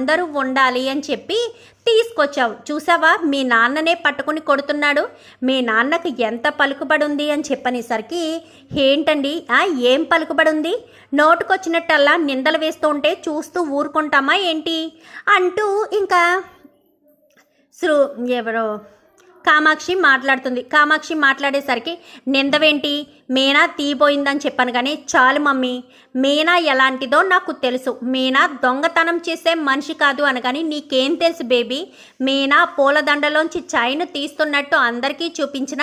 అందరూ ఉండాలి అని చెప్పి తీసుకొచ్చావు. చూసావా? మీ నాన్ననే పట్టుకుని కొడుతున్నాడు. మీ నాన్నకు ఎంత పలుకుబడుంది అని చెప్పనేసరికి ఏంటండి? ఆ ఏం పలుకుబడి ఉంది నోటుకొచ్చినట్టల్లా నిందలు వేస్తూ ఉంటే చూస్తూ ఊరుకుంటామా ఏంటి? అంటూ ఇంకా శ్రూ ఎవరో కామాక్షి మాట్లాడుతుంది. కామాక్షి మాట్లాడేసరికి నిందవేంటి? మీనా తీపోయిందని చెప్పాను కానీ చాలు మమ్మీ. మీనా ఎలాంటిదో నాకు తెలుసు. మీనా దొంగతనం చేసే మనిషి కాదు అనగాని నీకేం తెలుసు బేబీ? మీనా పూలదండలోంచి చైన్ తీస్తున్నట్టు అందరికీ చూపించిన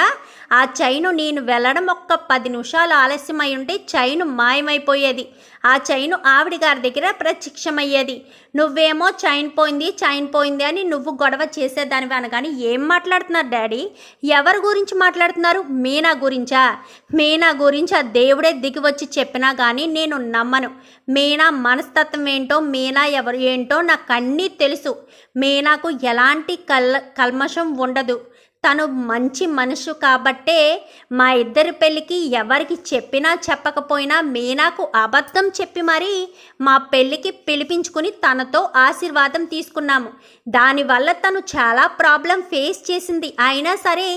ఆ చైను నేను వెళ్ళడం ఒక్క పది నిమిషాలు ఆలస్యమై ఉంటే చైను మాయమైపోయేది. ఆ చైను ఆవిడ గారి దగ్గర ప్రత్యక్షమయ్యేది. నువ్వేమో చైన్ పోయింది చైన్ పోయింది అని నువ్వు గొడవ చేసేదానివి? అనగాని ఏం మాట్లాడుతున్నారు డాడీ? ఎవరి గురించి మాట్లాడుతున్నారు? మీనా గురించా? మీనా గురించి ఆ దేవుడే దిగి వచ్చి చెప్పినా కానీ నేను నమ్మను. మీనా మనస్తత్వం ఏంటో మీనా ఎవరు ఏంటో నాకు అన్నీ తెలుసు. మీనాకు ఎలాంటి కల్ కల్మషం ఉండదు. తను మంచి మనసు కాబట్టే మా ఇద్దరి పెళ్ళికి ఎవరికి చెప్పినా చెప్పకపోయినా మీనాకు అబద్ధం చెప్పి మరీ మా పెళ్ళికి పిలిపించుకుని తనతో ఆశీర్వాదం తీసుకున్నాము. దానివల్ల తను చాలా ప్రాబ్లం ఫేస్ చేసింది. అయినా సరే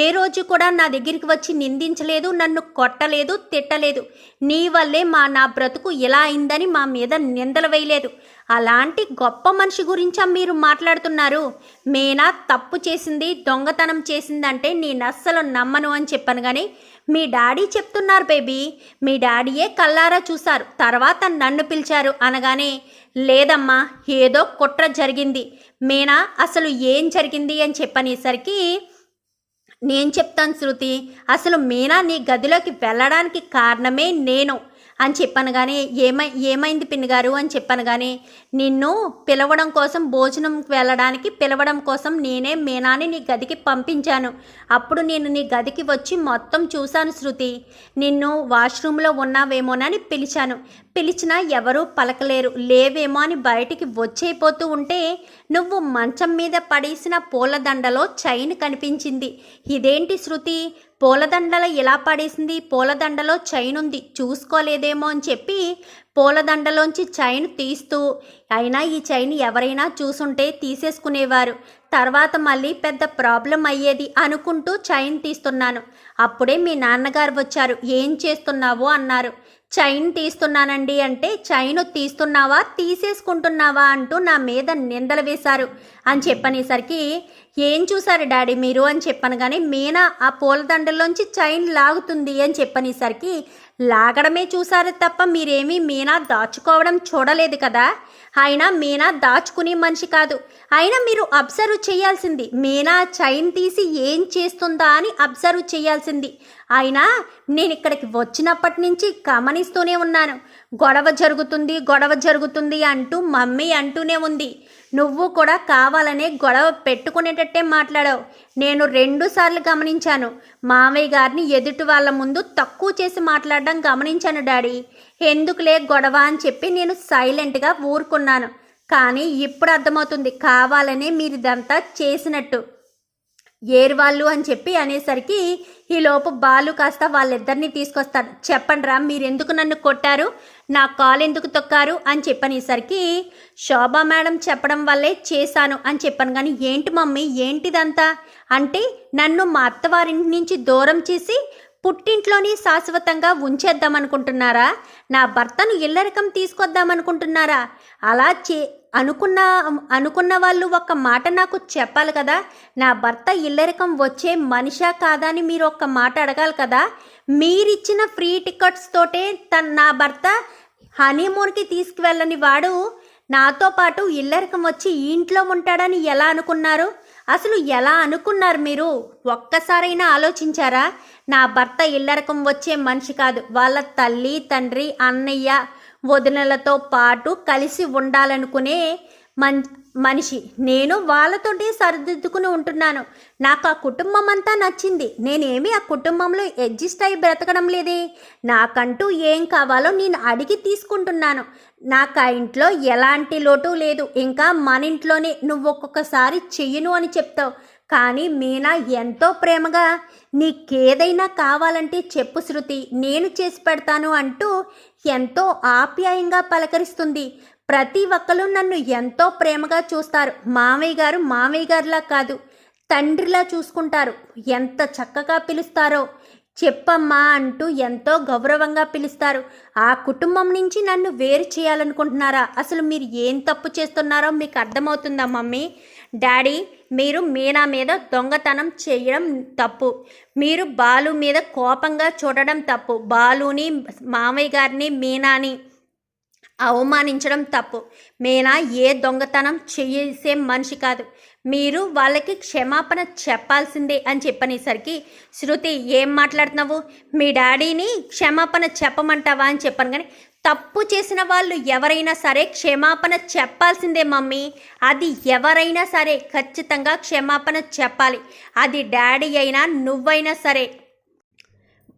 ఏ రోజు కూడా నా దగ్గరికి వచ్చి నిందించలేదు నన్ను కొట్టలేదు తిట్టలేదు. నీ వల్లే మా నా బ్రతుకు ఇలా అయిందని మా మీద నిందలు వేయలేదు. అలాంటి గొప్ప మనిషి గురించా మీరు మాట్లాడుతున్నారు. మీనా తప్పు చేసింది దొంగతనం చేసిందంటే నేను అస్సలు నమ్మను అని చెప్పాను కానీ మీ డాడీ చెప్తున్నారు బేబీ. మీ డాడీయే కల్లారా చూశారు. తర్వాత నన్ను పిలిచారు అనగానే లేదమ్మా ఏదో కుట్ర జరిగింది. మీనా అసలు ఏం జరిగింది అని చెప్పనేసరికి నేను చెప్తాను శృతి అసలు మీనా నీ గదిలోకి వెళ్ళడానికి కారణమే నేను. అని చెప్పాను కానీ ఏమై ఏమైంది పిన్నిగారు? అని చెప్పాను కానీ నిన్ను పిలవడం కోసం భోజనంకి వెళ్ళడానికి పిలవడం కోసం నేనే మీనాని నీ గదికి పంపించాను. అప్పుడు నేను నీ గదికి వచ్చి మొత్తం చూశాను శృతి. నిన్ను వాష్రూమ్లో ఉన్నావేమోనని పిలిచాను. పిలిచినా ఎవరూ పలకలేరు. లేవేమో అని బయటికి వచ్చేపోతూ ఉంటే నువ్వు మంచం మీద పడేసిన పూలదండలో చైన్ కనిపించింది. ఇదేంటి శృతి? పూలదండల ఇలా పడేసింది? పూలదండలో చైన్ ఉంది చూసుకోలేదేమో అని చెప్పి పూలదండలోంచి చైన్ తీస్తూ అయినా ఈ చైన్ ఎవరైనా చూసుంటే తీసేసుకునేవారు. తర్వాత మళ్ళీ పెద్ద ప్రాబ్లం అయ్యేది అనుకుంటూ చైన్ తీస్తున్నాను. అప్పుడే మీ నాన్నగారు వచ్చారు. ఏం చేస్తున్నావో అన్నారు. చైన్ తీస్తున్నానండి అంటే చైన్ తీస్తున్నావా? తీసేసుకుంటున్నావా? అంటూ నా మీద నిందలు వేశారు. అని చెప్పనేసరికి ఏం చూసారు డాడీ మీరు? అని చెప్పాను కానీ మీనా ఆ పూలదండలోంచి చైన్ లాగుతుంది అని చెప్పనేసరికి లాగడమే చూసారు తప్ప మీరేమీ మీనా దాచుకోవడం చూడలేదు కదా? అయినా మీనా దాచుకునే మనిషి కాదు. అయినా మీరు అబ్జర్వ్ చేయాల్సింది మీనా చైన్ తీసి ఏం చేస్తుందా అని అబ్జర్వ్ చేయాల్సింది. అయినా నేను ఇక్కడికి వచ్చినప్పటి నుంచి గమనిస్తూనే ఉన్నాను. గొడవ జరుగుతుంది గొడవ జరుగుతుంది అంటూ మమ్మీ అంటూనే ఉంది. నువ్వు కూడా కావాలనే గొడవ పెట్టుకునేటట్టే మాట్లాడావు. నేను రెండుసార్లు గమనించాను. మామయ్య గారిని ఎదుటి వాళ్ళ ముందు తక్కువ చేసి మాట్లాడడం గమనించాను డాడీ. ఎందుకులే గొడవ అని చెప్పి నేను సైలెంట్గా ఊరుకున్నాను. కానీ ఇప్పుడు అర్థమవుతుంది కావాలనే మీరు ఇదంతా చేసినట్టు. ఏర్వాళ్ళు అని చెప్పి అనేసరికి ఈలోపు బాలు కాస్త వాళ్ళిద్దరిని తీసుకొస్తాడు. చెప్పండి రా మీరెందుకు నన్ను కొట్టారు? నా కాలు ఎందుకు తొక్కారు అని చెప్పనేసరికి శోభా మేడం చెప్పడం వల్లే చేశాను అని చెప్పాను. కానీ ఏంటి మమ్మీ ఏంటిదంతా? అంటే నన్ను మా అత్తవారింటి నుంచి దూరం చేసి పుట్టింట్లోనే శాశ్వతంగా ఉంచేద్దామనుకుంటున్నారా? నా భర్తను ఇల్లరికం తీసుకొద్దామనుకుంటున్నారా? అలా చే అనుకున్న అనుకున్న వాళ్ళు ఒక మాట నాకు చెప్పాలి కదా? నా భర్త ఇల్లరికం వచ్చే మనిషా కాదా అని మీరు ఒక్క మాట అడగాలి కదా? మీరిచ్చిన ఫ్రీ టికెట్స్ తోటే తన నా భర్త హనీమూన్కి తీసుకువెళ్ళని వాడు నాతో పాటు ఇల్లరికం వచ్చి ఇంట్లో ఉంటాడని ఎలా అనుకున్నారు? అసలు ఎలా అనుకున్నారు మీరు? ఒక్కసారైనా ఆలోచించారా? నా భర్త ఇల్లరకం వచ్చే మనిషి కాదు. వాళ్ళ తల్లి తండ్రి అన్నయ్య వదినలతో పాటు కలిసి ఉండాలనుకునే మన్ మనిషి. నేను వాళ్ళతోటి సరిదిద్దుకుని ఉంటున్నాను. నాకు ఆ కుటుంబం అంతా నచ్చింది. నేనేమి ఆ కుటుంబంలో అడ్జస్ట్ అయి బ్రతకడం లేదే. నాకంటూ ఏం కావాలో నేను అడిగి తీసుకుంటున్నాను. నాకు ఆ ఇంట్లో ఎలాంటి లోటు లేదు. ఇంకా మన ఇంట్లోనే నువ్వు ఒక్కొక్కసారి చెయ్యను అని చెప్తావు. కానీ మీనా ఎంతో ప్రేమగా నీకేదైనా కావాలంటే చెప్పు శృతి. నేను చేసి పెడతాను అంటూ ఎంతో ఆప్యాయంగా పలకరిస్తుంది. ప్రతి ఒక్కరు నన్ను ఎంతో ప్రేమగా చూస్తారు. మామయ్య గారు మామయ్య గారిలా కాదు తండ్రిలా చూసుకుంటారు. ఎంత చక్కగా పిలుస్తారో. చెప్పమ్మా అంటూ ఎంతో గౌరవంగా పిలుస్తారు. ఆ కుటుంబం నుంచి నన్ను వేరు చేయాలనుకుంటున్నారా? అసలు మీరు ఏం తప్పు చేస్తున్నారో మీకు అర్థమవుతుందా మమ్మీ? డాడీ మీరు మీనా మీద దొంగతనం చేయడం తప్పు. మీరు బాలు మీద కోపంగా చూడడం తప్పు. బాలుని మామయ్య గారిని మీనాని అవమానించడం తప్పు. మీనా ఏ దొంగతనం చేసే మనిషి కాదు. మీరు వాళ్ళకి క్షమాపణ చెప్పాల్సిందే అని చెప్పనేసరికి శృతి ఏం మాట్లాడుతున్నావు? మీ డాడీని క్షమాపణ చెప్పమంటావా? అని చెప్పాను కానీ తప్పు చేసిన వాళ్ళు ఎవరైనా సరే క్షమాపణ చెప్పాల్సిందే మమ్మీ. అది ఎవరైనా సరే ఖచ్చితంగా క్షమాపణ చెప్పాలి. అది డాడీ అయినా నువ్వైనా సరే.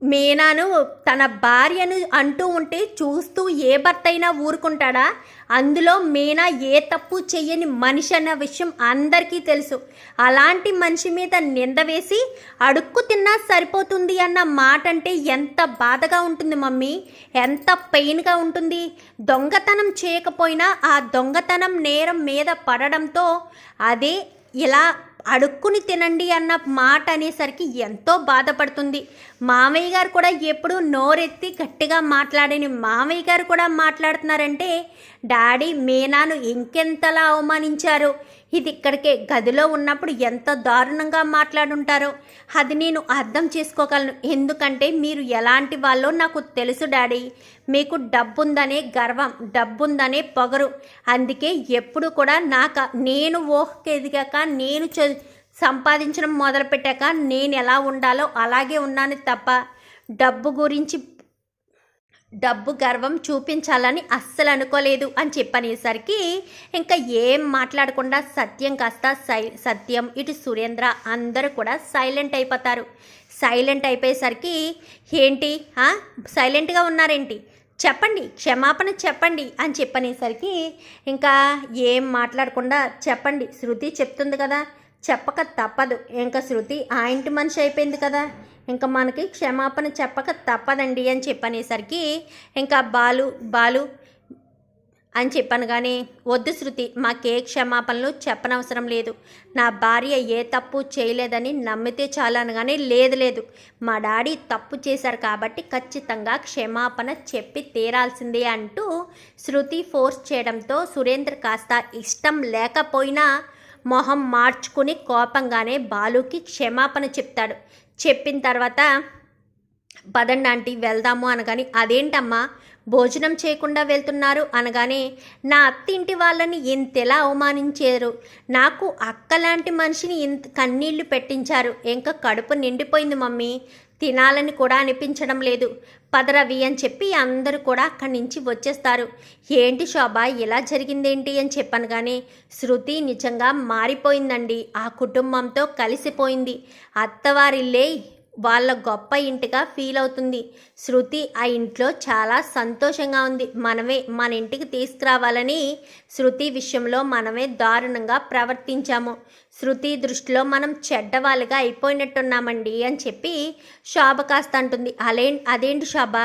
మీనాను తన భార్యను అంటూ ఉంటే చూస్తూ ఏ భర్త అయినా ఊరుకుంటాడా? అందులో మీనా ఏ తప్పు చెయ్యని మనిషి అన్న విషయం అందరికీ తెలుసు. అలాంటి మనిషి మీద నింద వేసి అడుక్కు తిన్నా సరిపోతుంది అన్న మాట అంటే ఎంత బాధగా ఉంటుంది మమ్మీ? ఎంత పెయిన్గా ఉంటుంది? దొంగతనం చేయకపోయినా ఆ దొంగతనం నేరం మీద పడడంతో అదే ఇలా అడుక్కుని తినండి అన్న మాట అనేసరికి ఎంతో బాధపడుతుంది. మామయ్య గారు కూడా ఎప్పుడు నోరెత్తి గట్టిగా మాట్లాడని మామయ్య గారు కూడా మాట్లాడుతున్నారంటే డాడీ మీనాను ఇంకెంతలా అవమానించారు? ఇది ఇక్కడికే గదిలో ఉన్నప్పుడు ఎంత దారుణంగా మాట్లాడుంటారో. అది నేను అర్థం చేసుకోగలను. ఎందుకంటే మీరు ఎలాంటి వాళ్ళో నాకు తెలుసు డాడీ. మీకు డబ్బుందనే గర్వం డబ్బుందనే పొగరు. అందుకే ఎప్పుడు కూడా నాకు నేను ఊహకు ఎదిగాక నేను చ సంపాదించడం మొదలుపెట్టాక నేను ఎలా ఉండాలో అలాగే ఉన్నాను తప్ప డబ్బు గురించి డబ్బు గర్వం చూపించాలని అస్సలు అనుకోలేదు అని చెప్పనేసరికి ఇంకా ఏం మాట్లాడకుండా సత్యం కాస్త సై సత్యం ఇటు సురేంద్ర అందరూ కూడా సైలెంట్ అయిపోతారు. సైలెంట్ అయిపోయేసరికి ఏంటి? సైలెంట్గా ఉన్నారేంటి? చెప్పండి క్షమాపణ చెప్పండి అని చెప్పనేసరికి ఇంకా ఏం మాట్లాడకుండా చెప్పండి శృతి చెప్తుంది కదా. చెప్పక తప్పదు. ఇంకా శృతి ఆ ఇంటి మనిషి అయిపోయింది కదా. ఇంకా మనకి క్షమాపణ చెప్పక తప్పదండి అని చెప్పనేసరికి ఇంకా బాలు బాలు అని చెప్పాను కానీ వద్దు శృతి మాకే క్షమాపణలు చెప్పనవసరం లేదు. నా భార్య ఏ తప్పు చేయలేదని నమ్మితే చాలు అనగానే లేదు లేదు. మా డాడీ తప్పు చేశారు కాబట్టి ఖచ్చితంగా క్షమాపణ చెప్పి తీరాల్సిందే అంటూ శృతి ఫోర్స్ చేయడంతో సురేంద్ర కాస్త ఇష్టం లేకపోయినా మొహం మార్చుకుని కోపంగానే బాలుకి క్షమాపణ చెప్తాడు. చెప్పిన తర్వాత పదండి ఆంటీ వెళ్దాము అనగాని అదేంటమ్మా భోజనం చేయకుండా వెళ్తున్నారు? అనగానే నా అత్తింటి వాళ్ళని ఇంతెలా అవమానించారు? నాకు అక్కలాంటి మనిషిని ఇంత కన్నీళ్ళు పెట్టించారు. ఇంకా కడుపు నిండిపోయింది మమ్మీ. తినాలని కూడా అనిపించడం లేదు. పదరవి అని చెప్పి అందరూ కూడా అక్కడి నుంచి వచ్చేస్తారు. ఏంటి శోభ ఇలా జరిగిందేంటి అని చెప్పాను కానీ శృతి నిజంగా మారిపోయిందండి. ఆ కుటుంబంతో కలిసిపోయింది. అత్తవారిల్లే వాళ్ళ గొప్ప ఇంటిగా ఫీల్ అవుతుంది శృతి ఆ ఇంట్లో చాలా సంతోషంగా ఉంది. మనమే మన ఇంటికి తీసుకురావాలని శృతి విషయంలో మనమే దారుణంగా ప్రవర్తించాము. శృతి దృష్టిలో మనం చెడ్డవాళ్ళుగా అయిపోయినట్టున్నామండి అని చెప్పి శోభ కాస్త అంటుంది. అలే అదేంటి శోభ?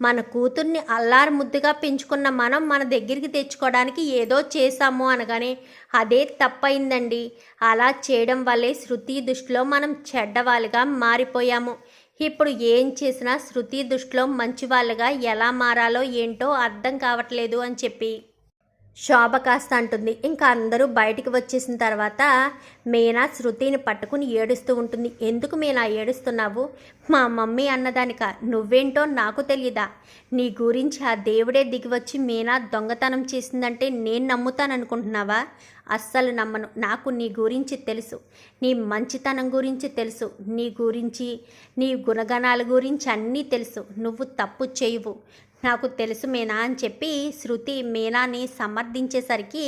మన కూతుర్ని అల్లారు ముద్దుగా పెంచుకున్న మనం మన దగ్గరికి తెచ్చుకోవడానికి ఏదో చేశాము అనగానే అదే తప్పయిందండి. అలా చేయడం వల్లే శృతి దృష్టిలో మనం చెడ్డవాళ్ళుగా మారిపోయాము. ఇప్పుడు ఏం చేసినా శృతి దృష్టిలో మంచివాళ్ళుగా ఎలా మారాలో ఏంటో అర్థం కావట్లేదు అని చెప్పి. శోభ కాస్త అంటుంది. ఇంకా అందరూ బయటికి వచ్చేసిన తర్వాత మీనా శృతిని పట్టుకుని ఏడుస్తూ ఉంటుంది. ఎందుకు మీనా ఏడుస్తున్నావు? మా మమ్మీ అన్నదానిక? నువ్వేంటో నాకు తెలియదా నీ గురించి ఆ దేవుడే దిగివచ్చి మీనా దొంగతనం చేసిందంటే నేను నమ్ముతాననుకుంటున్నావా? అస్సలు నమ్మను. నాకు నీ గురించి తెలుసు. నీ మంచితనం గురించి తెలుసు. నీ గురించి నీ గుణగణాల గురించి అన్నీ తెలుసు. నువ్వు తప్పు చేయవు. నాకు తెలుసు మీనా అని చెప్పి శృతి మీనాని సమర్థించేసరికి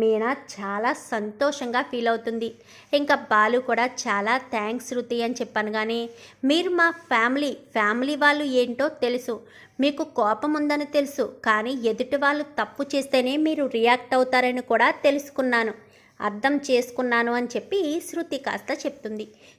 మీనా చాలా సంతోషంగా ఫీల్ అవుతుంది. ఇంకా బాలు కూడా చాలా థ్యాంక్స్ శృతి అని చెప్పాను కానీ మీరు మా ఫ్యామిలీ ఫ్యామిలీ వాళ్ళు ఏంటో తెలుసు. మీకు కోపం ఉందని తెలుసు కానీ ఎదుటి వాళ్ళు తప్పు చేస్తేనే మీరు రియాక్ట్ అవుతారని కూడా తెలుసుకున్నాను. అర్థం చేసుకున్నాను అని చెప్పి శృతి కాస్త చెప్తుంది.